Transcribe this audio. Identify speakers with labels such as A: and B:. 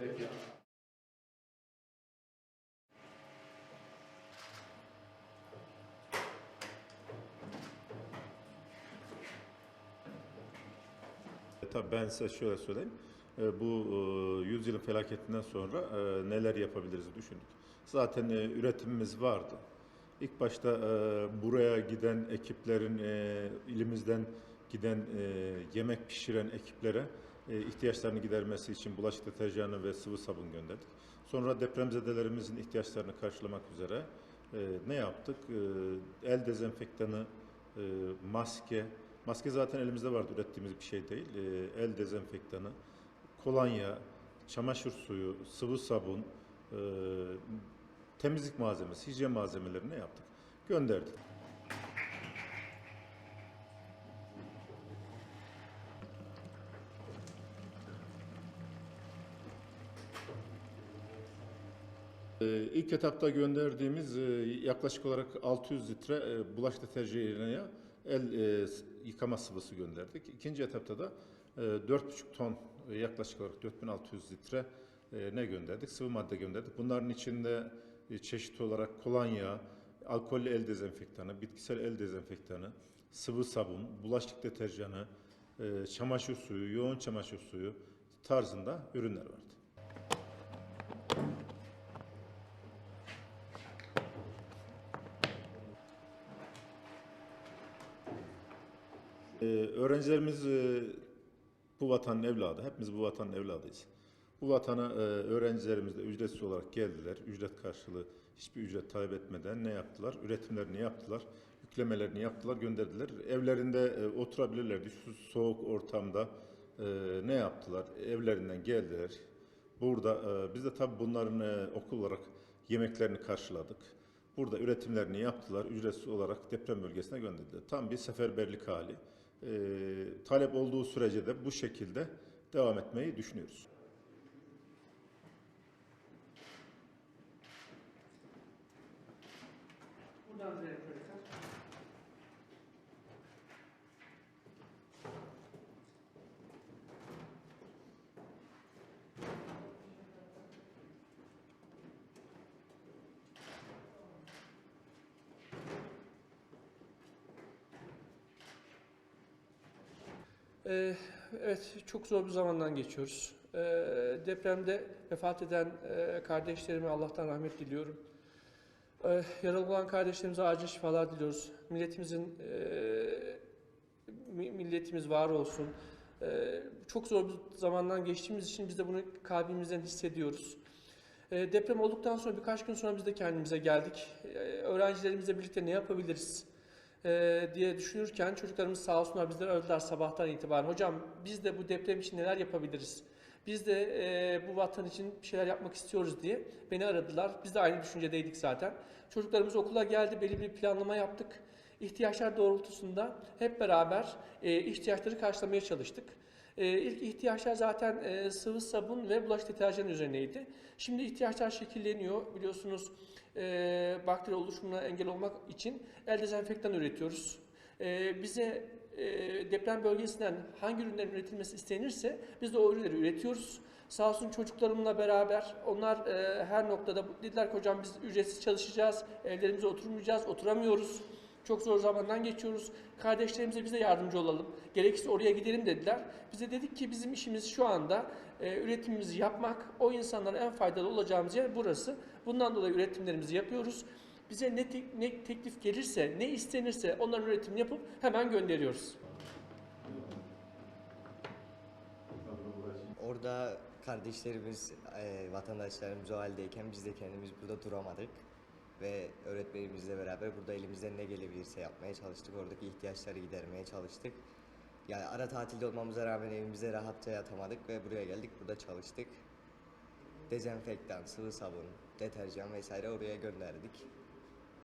A: Peki.
B: E, Tabii ben size şöyle söyleyeyim. E, Bu e, yüzyılın felaketinden sonra neler yapabiliriz düşündük. Zaten üretimimiz vardı. İlk başta buraya giden ekiplerin, ilimizden giden yemek pişiren ekiplere ihtiyaçlarını gidermesi için bulaşık deterjanı ve sıvı sabun gönderdik. Sonra depremzedelerimizin ihtiyaçlarını karşılamak üzere e, ne yaptık? E, El dezenfektanı, e, maske, maske zaten elimizde vardı ürettiğimiz bir şey değil. E, El dezenfektanı, kolonya, çamaşır suyu, sıvı sabun, e, temizlik malzemesi, hijyen malzemelerini yaptık? Gönderdik. İlk etapta gönderdiğimiz e, yaklaşık olarak 600 litre e, bulaş deterjanı el e, s- yıkama sıvısı gönderdik. İkinci etapta da e, 4,5 ton yaklaşık olarak 4600 litre ne gönderdik? Sıvı madde gönderdik. Bunların içinde çeşit olarak kolonya, alkollü el dezenfektanı, bitkisel el dezenfektanı, sıvı sabun, bulaşık deterjanı, çamaşır suyu, yoğun çamaşır suyu tarzında ürünler vardı. Ee, öğrencilerimiz e, bu vatanın evladı. Hepimiz bu vatanın evladıyız. Bu vatana e, öğrencilerimiz de ücretsiz olarak geldiler. Ücret karşılığı hiçbir ücret talep etmeden ne yaptılar? Üretimlerini yaptılar. Yüklemelerini yaptılar, gönderdiler. Evlerinde e, oturabilirlerdi. Şu soğuk ortamda e, ne yaptılar? Evlerinden geldiler. Burada e, biz de tabii bunların e, okul olarak yemeklerini karşıladık. Burada üretimlerini yaptılar, ücretsiz olarak deprem bölgesine gönderdiler. Tam bir seferberlik hali. E, talep olduğu sürece de bu şekilde devam etmeyi düşünüyoruz.
C: Buradan direkt Ee, Evet, çok zor bir zamandan geçiyoruz. Ee, Depremde vefat eden e, kardeşlerime Allah'tan rahmet diliyorum. Ee, Yaralı olan kardeşlerimize acil şifalar diliyoruz. Milletimizin e, mi- milletimiz var olsun. Çok zor bir zamandan geçtiğimiz için biz de bunu kalbimizden hissediyoruz. Deprem olduktan sonra birkaç gün sonra biz de kendimize geldik. Ee, Öğrencilerimizle birlikte ne yapabiliriz ee, diye düşünürken çocuklarımız sağ olsunlar bizleri aradılar sabahtan itibaren. Hocam biz de bu deprem için neler yapabiliriz? Biz de e, bu vatan için bir şeyler yapmak istiyoruz diye beni aradılar. Biz de aynı düşüncedeydik zaten. Çocuklarımız okula geldi, belli bir planlama yaptık. İhtiyaçlar doğrultusunda hep beraber e, ihtiyaçları karşılamaya çalıştık. E, ilk ihtiyaçlar zaten e, sıvı sabun ve bulaşık deterjanı üzerineydi. Şimdi ihtiyaçlar şekilleniyor. Biliyorsunuz e, bakteri oluşumuna engel olmak için el dezenfektan üretiyoruz. E, bize e, deprem bölgesinden hangi ürünlerin üretilmesi istenirse biz de o ürünleri üretiyoruz. Sağ olsun çocuklarımla beraber onlar e, her noktada dediler ki hocam biz ücretsiz çalışacağız, evlerimize oturmayacağız, oturamıyoruz. Çok zor zamandan geçiyoruz. Kardeşlerimize bize yardımcı olalım. Gerekirse oraya gidelim dediler. Bize dedik ki bizim işimiz şu anda e, üretimimizi yapmak. O insanlara en faydalı olacağımız yer burası. Bundan dolayı üretimlerimizi yapıyoruz. Bize ne, tek- ne teklif gelirse, ne istenirse onların üretimini yapıp hemen gönderiyoruz.
D: Orada kardeşlerimiz, e, vatandaşlarımız o haldeyken biz de kendimiz burada duramadık. Ve öğretmenimizle beraber burada elimizden ne gelebilirse yapmaya çalıştık. Oradaki ihtiyaçları gidermeye çalıştık. Yani ara tatilde olmamıza rağmen evimizde rahatça yatamadık ve buraya geldik, burada çalıştık. Dezenfektan, sıvı sabun, deterjan vesaire oraya gönderdik.